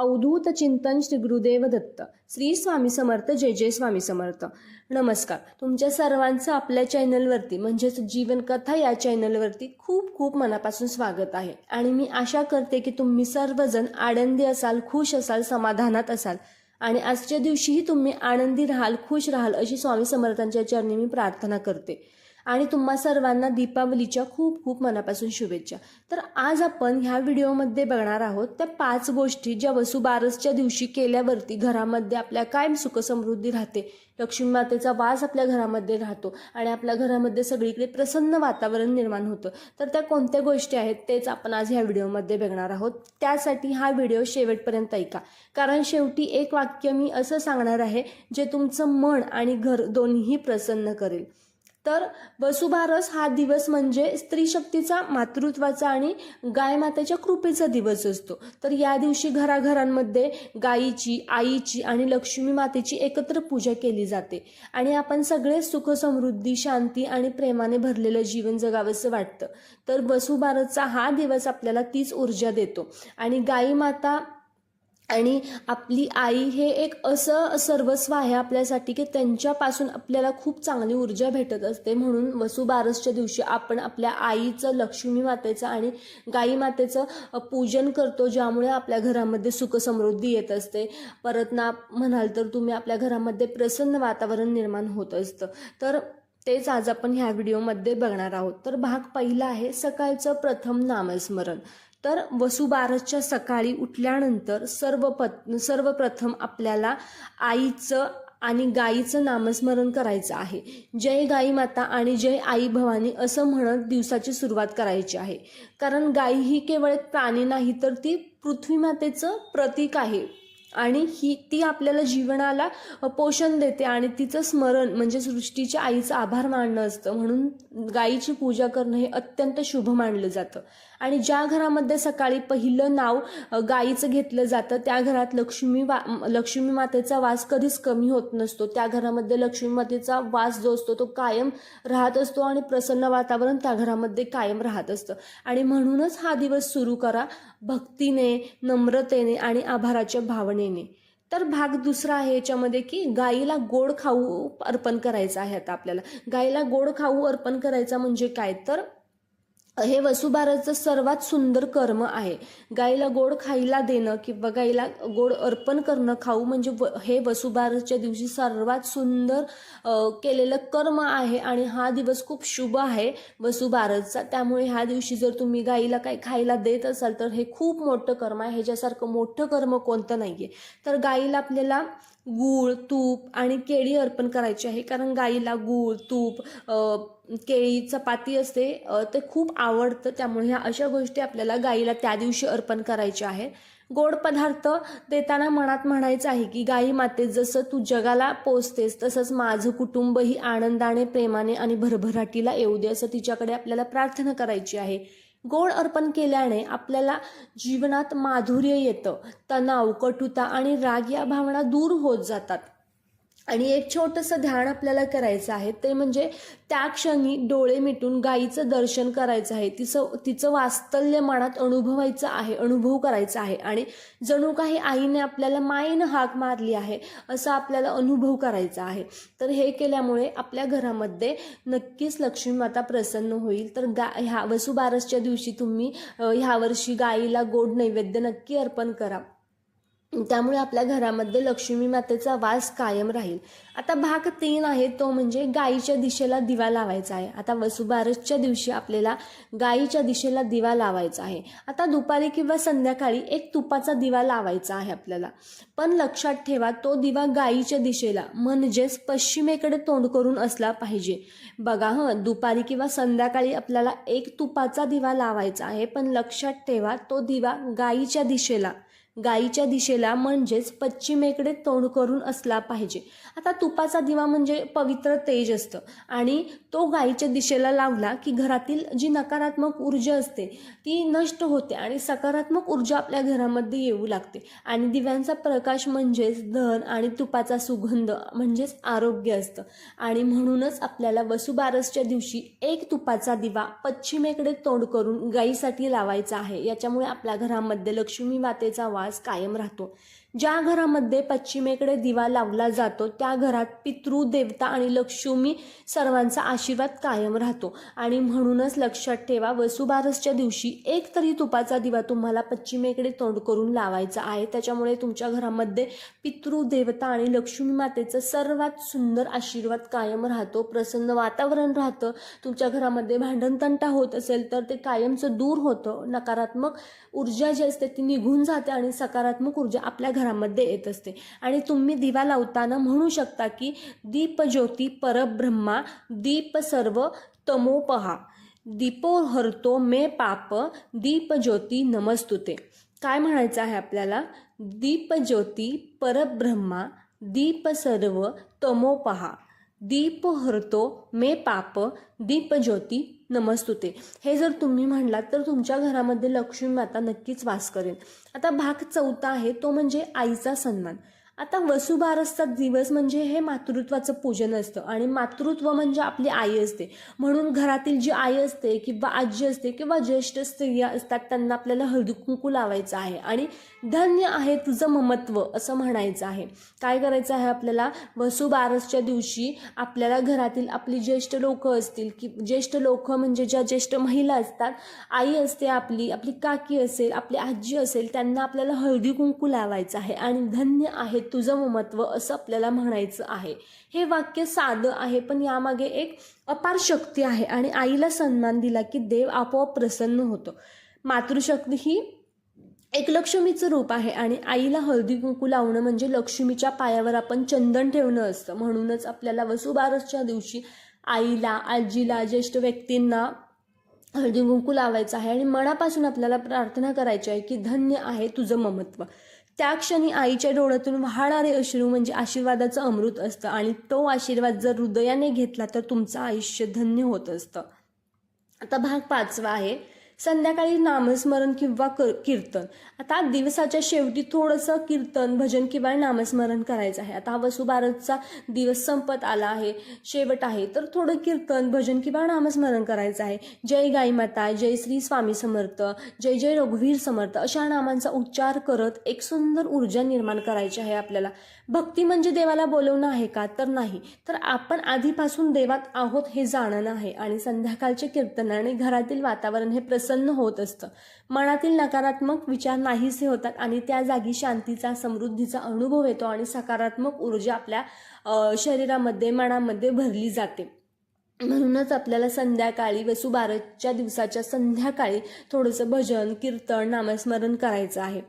अवधूत चिंतन श्री गुरुदेव दत्त. श्री स्वामी समर्थ जय जय स्वामी समर्थ. नमस्कार. तुमच्या सर्वांचं आपल्या चॅनलवरती म्हणजेच जीवनकथा या चॅनलवरती खूप खूप मनापासून स्वागत आहे. आणि मी आशा करते की तुम्ही सर्वजण आनंदी असाल खुश असाल समाधानात असाल. आणि आजच्या दिवशीही तुम्ही आनंदी राहाल खुश राहाल अशी स्वामी समर्थांच्या चरणी मी प्रार्थना करते. आणि तुम्हा सर्वांना दीपावलीच्या खूप खूप मनापासून शुभेच्छा. तर आज आपण ह्या व्हिडिओमध्ये बघणार आहोत त्या पाच गोष्टी ज्या वसुबारसच्या दिवशी केल्यावरती घरामध्ये आपल्या कायम सुखसमृद्धी राहते. लक्ष्मी मातेचा वास आपल्या घरामध्ये राहतो आणि आपल्या घरामध्ये सगळीकडे प्रसन्न वातावरण निर्माण होतं. तर त्या कोणत्या गोष्टी आहेत तेच आपण आज ह्या व्हिडिओमध्ये बघणार आहोत. त्यासाठी हा व्हिडिओ शेवटपर्यंत ऐका. कारण शेवटी एक वाक्य मी असं सांगणार आहे जे तुमचं मन आणि घर दोन्हीही प्रसन्न करेल. तर वसुबारस हा दिवस म्हणजे स्त्री शक्तीचा मातृत्वाचा आणि गाय मातेच्या कृपेचा दिवस असतो. तर या दिवशी घराघरांमध्ये गायीची आईची आणि लक्ष्मी मातेची एकत्र पूजा केली जाते. आणि आपण सगळे सुख समृद्धी शांती आणि प्रेमाने भरलेलं जीवन जगावंसं वाटतं. तर वसुबारसचा हा दिवस आपल्याला तीच ऊर्जा देतो. आणि गाई माता आणि आपली आई हे एक असं सर्वस्व आहे आपल्यासाठी की त्यांच्यापासून आपल्याला खूप चांगली ऊर्जा भेटत असते. म्हणून वसुबारसच्या दिवशी आपण आपल्या आईचं लक्ष्मी मातेचं आणि गाई मातेचं पूजन करतो ज्यामुळे आपल्या घरामध्ये सुखसमृद्धी येत असते. परत ना म्हणाल तर तुम्ही आपल्या घरामध्ये प्रसन्न वातावरण निर्माण होत असतं. तर तेच आज आपण ह्या व्हिडिओमध्ये बघणार आहोत. तर भाग पहिला आहे सकाळचं प्रथम नामस्मरण. तर वसुबारसच्या सकाळी उठल्यानंतर सर्व पत् सर्वप्रथम आपल्याला आईचं आणि गाईचं नामस्मरण करायचं आहे. जय गाई माता आणि जय आई भवानी असं म्हणत दिवसाची सुरुवात करायची आहे. कारण गाई ही केवळ प्राणी नाही तर ती पृथ्वीमातेचं प्रतीक आहे. आणि ही ती आपल्याला जीवनाला पोषण देते आणि तिचं स्मरण म्हणजे सृष्टीच्या आईचं आभार मानणं असतं. म्हणून गाईची पूजा करणं हे अत्यंत शुभ मानलं जातं. आणि ज्या घरामध्ये सकाळी पहिलं नाव गाईचं घेतलं जातं त्या घरात लक्ष्मी वा लक्ष्मी मातेचा वास कधीच कमी होत नसतो. त्या घरामध्ये लक्ष्मी मातेचा वास जो असतो तो कायम राहत असतो आणि प्रसन्न वातावरण त्या घरामध्ये कायम राहत असतं. आणि म्हणूनच हा दिवस सुरू करा. भक्तीने नम्रतेने आणि आभाराच्या भावने भावनेने. तर भाग दुसरा आहे याच्यामध्ये की गाईला गोड खाऊ अर्पण करायचा आहे आता आपल्याला. गाईला गोड खाऊ अर्पण करायचा म्हणजे काय? तर हे वसुबारसचं सर्वात सुंदर कर्म आहे. गाईला गोड खायला देणं किंवा गाईला गोड अर्पण करणं खाऊ म्हणजे व हे वसुबारसच्या दिवशी सर्वात सुंदर केलेलं कर्म आहे आणि हा दिवस खूप शुभ आहे वसुबारसचा त्यामुळे ह्या दिवशी जर तुम्ही गाईला काही खायला देत असाल तर हे खूप मोठं कर्म आहे. ह्याच्यासारखं मोठं कर्म कोणतं नाही आहे तर गाईला आपल्याला गूळ तूप आणि केळी अर्पण करायची आहे. कारण गाईला गूळ तूप केळी चपाती असते. ते खूप आवडतं. त्यामुळे ह्या अशा गोष्टी आपल्याला गाईला त्या दिवशी अर्पण करायच्या आहेत गोड पदार्थ देताना मनात म्हणायचं आहे की गाई माते जसं तू जगाला पोचतेस तसंच माझं कुटुंबही आनंदाने प्रेमाने आणि भरभराटीला येऊ दे असं तिच्याकडे आपल्याला प्रार्थना करायची आहे. गोड अर्पण केल्याने आपल्याला जीवनात माधुर्य येतं. तणाव कटुता आणि राग या भावना दूर होत जातात. आणि एक छोटंसं ध्यान आपल्याला करायचं आहे ते म्हणजे त्या क्षणी डोळे मिटून गाईचं दर्शन करायचं आहे. तिचं तिचं वास्तल्य मनात अनुभवायचं आहे अनुभव करायचा आहे. आणि जणू काही आईने आपल्याला मायेनं हाक मारली आहे असा आपल्याला अनुभव करायचा आहे. तर हे केल्यामुळे आपल्या घरामध्ये नक्कीच लक्ष्मी माता प्रसन्न होईल. तर गा ह्या वसुबारसच्या दिवशी तुम्ही ह्यावर्षी गाईला गोड नैवेद्य नक्की अर्पण करा. त्यामुळे आपल्या घरामध्ये लक्ष्मी मातेचा वास कायम राहील. आता भाग तीन आहे तो म्हणजे गाईच्या दिशेला दिवा लावायचा आहे. आता वसुबारसच्या दिवशी आपल्याला गाईच्या दिशेला दिवा लावायचा आहे. आता दुपारी किंवा संध्याकाळी एक तुपाचा दिवा लावायचा आहे आपल्याला. पण लक्षात ठेवा तो दिवा गाईच्या दिशेला म्हणजेच पश्चिमेकडे तोंड करून असला पाहिजे. बघा हं दुपारी किंवा संध्याकाळी आपल्याला एक तुपाचा दिवा लावायचा आहे पण लक्षात ठेवा तो दिवा गाईच्या दिशेला. गाईच्या दिशेला म्हणजेच पश्चिमेकडे तोंड करून असला पाहिजे. आता तुपाचा दिवा म्हणजे पवित्र तेज असतं आणि तो गाईच्या दिशेला लावला की घरातील जी नकारात्मक ऊर्जा असते ती नष्ट होते आणि सकारात्मक ऊर्जा आपल्या घरामध्ये येऊ लागते. आणि दिव्यांचा प्रकाश म्हणजेच धन आणि तुपाचा सुगंध म्हणजेच आरोग्य असतं. आणि म्हणूनच आपल्याला वसुबारसच्या दिवशी एक तुपाचा दिवा पश्चिमेकडे तोंड करून गाईसाठी लावायचा आहे. याच्यामुळे आपल्या घरामध्ये लक्ष्मी मातेचा वास विश्वास कायम राहतो. ज्या घरामध्ये पश्चिमेकडे दिवा लावला जातो त्या घरात पितृ देवता आणि लक्ष्मी सर्वांचा आशीर्वाद कायम राहतो. आणि म्हणूनच लक्षात ठेवा वसुबारसच्या दिवशी एक तरी तुपाचा दिवा तुम्हाला पश्चिमेकडे तोंड करून लावायचा आहे. त्याच्यामुळे तुमच्या घरामध्ये पितृ देवता आणि लक्ष्मी मातेचा सर्वात सुंदर आशीर्वाद कायम राहतो. प्रसन्न वातावरण राहतं. तुमच्या घरामध्ये भांडणतंटा होत असेल तर ते कायमचं दूर होतं. नकारात्मक ऊर्जा जी असते ती निघून जाते आणि सकारात्मक ऊर्जा आपल्या घरामध्ये येत असते. आणि तुम्ही दिवा लावताना म्हणू शकता की दीप ज्योती परब्रह्मा दीप सर्व तमोपहा. दीपो हरतो मे पाप दीप ज्योती नमस्तुते. काय म्हणायचं आहे आपल्याला? दीप ज्योती परब्रह्मा दीप सर्व तमोपहा. दीप हरतो मे पाप दीप ज्योती नमस्तुते. हे जर तुम्ही म्हणलात तर तुमच्या घरामध्ये लक्ष्मी माता नक्कीच वास करेल. आता भाग चौथा आहे तो म्हणजे आईचा सन्मान. आता वसुबारसचा दिवस म्हणजे हे मातृत्वाचं पूजन असतं. आणि मातृत्व म्हणजे आपली आई असते. म्हणून घरातील जी आई असते किंवा आजी असते किंवा ज्येष्ठ स्त्रिया असतात त्यांना आपल्याला हळदी कुंकू लावायचं आहे. आणि धन्य आहे तुझं ममत्व असं म्हणायचं आहे. काय करायचं आहे आपल्याला? वसुबारसच्या दिवशी आपल्याला घरातील आपली ज्येष्ठ लोक असतील की ज्येष्ठ लोक म्हणजे ज्या ज्येष्ठ महिला असतात आई असते आपली आपली काकी असेल आपली आजी असेल त्यांना आपल्याला हळदी कुंकू लावायचं आहे. आणि धन्य आहे तुझं ममत्व असं आपल्याला म्हणायचं आहे. हे वाक्य साधं आहे पण यामागे एक अपार शक्ती आहे आणि आईला सन्मान दिला की देव आपोआप प्रसन्न होतो. मातृशक्ती ही एक लक्ष्मीचं रूप आहे आणि आईला हळदी कुंकू लावणं म्हणजे लक्ष्मीच्या पायावर आपण चंदन ठेवणं असतं. म्हणूनच आपल्याला वसुबारसच्या दिवशी आईला आजीला ज्येष्ठ व्यक्तींना हळदी कुंकू लावायचं आहे आणि मनापासून आपल्याला प्रार्थना करायची आहे की धन्य आहे तुझं ममत्व. त्या क्षणी आईच्या डोळ्यातून वाहणारे अश्रू म्हणजे आशीर्वादाचं अमृत असतं आणि तो आशीर्वाद जर हृदयाने घेतला तर तुमचं आयुष्य धन्य होत असतं. आता भाग पाचवा आहे. संध्याकाळी नामस्मरण किंवा कर कीर्तन. आता दिवसाच्या शेवटी थोडंसं कीर्तन भजन किंवा नामस्मरण करायचं आहे. आता हा वसुबारसचा दिवस संपत आला आहे शेवट आहे. तर थोडं कीर्तन भजन किंवा नामस्मरण करायचं आहे. जय गाई माता जय श्री स्वामी समर्थ जय जय रघुवीर समर्थ अशा नामांचा उच्चार करत एक सुंदर ऊर्जा निर्माण करायची आहे आपल्याला. भक्ती म्हणजे देवाला बोलवणं आहे का? तर नाही. तर आपण आधीपासून देवात आहोत हे जाणणं आहे. आणि संध्याकाळचे कीर्तनाने घरातील वातावरण हे प्रसन्न होत असतं. मनातील नकारात्मक विचार नाहीसे होतात आणि त्या जागी शांतीचा समृद्धीचा अनुभव येतो आणि सकारात्मक ऊर्जा आपल्या शरीरामध्ये मनामध्ये भरली जाते. म्हणूनच आपल्याला संध्याकाळी वसुबारसच्या दिवसाच्या संध्याकाळी थोडंसं भजन कीर्तन नामस्मरण करायचं आहे.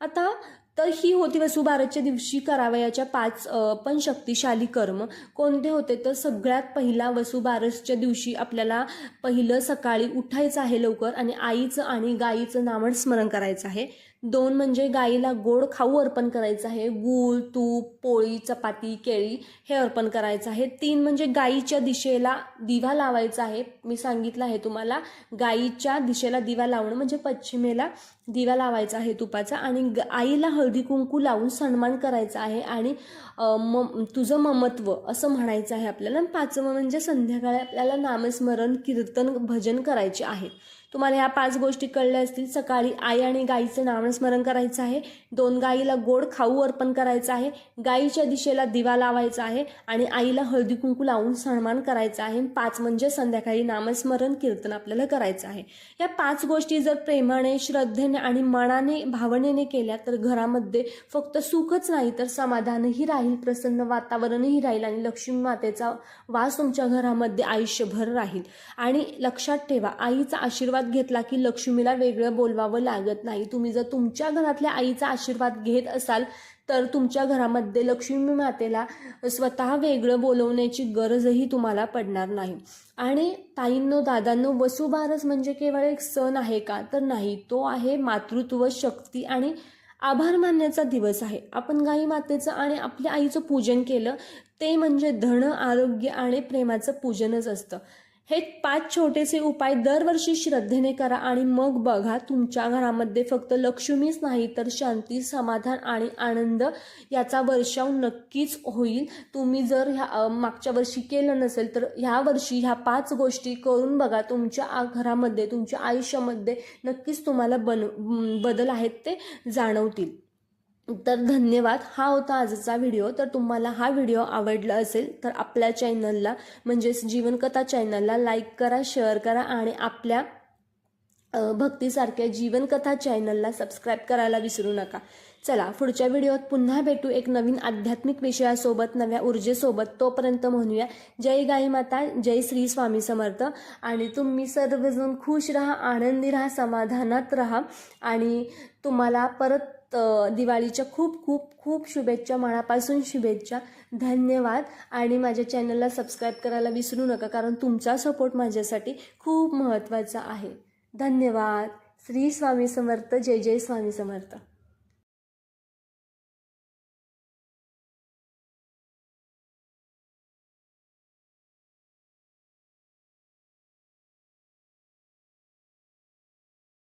आता तर ही होती वसुबारसच्या दिवशी करावयाच्या पाच पण शक्तिशाली कर्म. कोणते होते? तर सगळ्यात पहिला वसुबारसच्या दिवशी आपल्याला पहिलं सकाळी उठायचं आहे लवकर आणि आईचं आणि गाईचं नामस्मरण करायचं आहे. दोन म्हणजे गाईला गोड खाऊ अर्पण करायचं आहे. गूळ तूप पोळी चपाती केळी हे अर्पण करायचं आहे. तीन म्हणजे गाईच्या दिशेला दिवा लावायचा आहे. मी सांगितलं आहे तुम्हाला गाईच्या दिशेला दिवा लावणं म्हणजे पश्चिमेला दिवा लावायचा आहे तुपाचा आणि ग- आईला हळदी कुंकू लावून सन्मान करायचा आहे आणि म तुझं ममत्व असं म्हणायचं आहे आपल्याला. पाचवं म्हणजे संध्याकाळी आपल्याला नामस्मरण कीर्तन भजन करायचे आहे. तुम्हाला ह्या पाच गोष्टी कळल्या असतील. सकाळी आई आणि गाईचं नामस्मरण करायचं आहे. दोन गाईला गोड खाऊ अर्पण करायचं आहे. गाईच्या दिशेला दिवा लावायचा आहे आणि आईला हळदी कुंकू लावून सन्मान करायचा आहे. पाच म्हणजे संध्याकाळी नामस्मरण कीर्तन आपल्याला करायचं आहे. या पाच गोष्टी जर प्रेमाने श्रद्धेने आणि मनाने भावनेने केल्या तर घरामध्ये फक्त सुखच नाही तर समाधानही राहील प्रसन्न वातावरणही राहील आणि लक्ष्मी मातेचा वास तुमच्या घरामध्ये आयुष्यभर राहील. आणि लक्षात ठेवा आईचा आशीर्वाद घेतला की लक्ष्मीला वेगळं बोलवावं लागत नाही. तुम्ही जर तुमच्या घरातल्या आईचा आशीर्वाद घेत असाल तर तुमच्या घरामध्ये लक्ष्मी मातेला स्वतः वेगळं बोलवण्याची गरजही तुम्हाला पडणार नाही. आणि ताईंनो दादांनो वसुबारस म्हणजे केवळ एक सण आहे का? तर नाही तो आहे मातृत्व शक्ती आणि आभार मानण्याचा दिवस आहे. आपण गाई मातेचं आणि आपल्या आईचं पूजन केलं ते म्हणजे धन आरोग्य आणि प्रेमाचं पूजनच असतं. हे पाच छोटेसे उपाय दरवर्षी श्रद्धेने करा आणि मग बघा तुमच्या घरामध्ये फक्त लक्ष्मीच नाही तर शांती समाधान आणि आनंद याचा वर्षाव नक्कीच होईल. तुम्ही जर ह्या मागच्या वर्षी केलं नसेल तर ह्या वर्षी ह्या पाच गोष्टी करून बघा तुमच्या घरामध्ये तुमच्या आयुष्यामध्ये नक्कीच तुम्हाला बन बदल आहेत ते जाणवतील. तर धन्यवाद. हा होता आजचा व्हिडिओ. तर तुम्हाला हा व्हिडिओ आवडला असेल तर आपल्या चॅनलला म्हणजेच जीवनकथा चॅनलला लाईक करा शेअर करा आणि आपल्या भक्तीसारख्या जीवनकथा चॅनलला सबस्क्राईब करायला विसरू नका. चला पुढच्या व्हिडिओत पुन्हा भेटू एक नवीन आध्यात्मिक विषयासोबत नव्या ऊर्जेसोबत. तोपर्यंत म्हणूया जय गाई माता जय श्री स्वामी समर्थ. आणि तुम्ही सर्वजण खुश राहा आनंदी राहा समाधानात राहा. आणि तुम्हाला परत दिवाळीच्या खूप खूप खूप शुभेच्छा मनापासून शुभेच्छा. धन्यवाद. आणि माझ्या चॅनलला सबस्क्राईब करायला विसरू नका कारण तुमचा सपोर्ट माझ्यासाठी खूप महत्त्वाचा आहे. धन्यवाद. श्री स्वामी समर्थ. जय जय स्वामी समर्थ.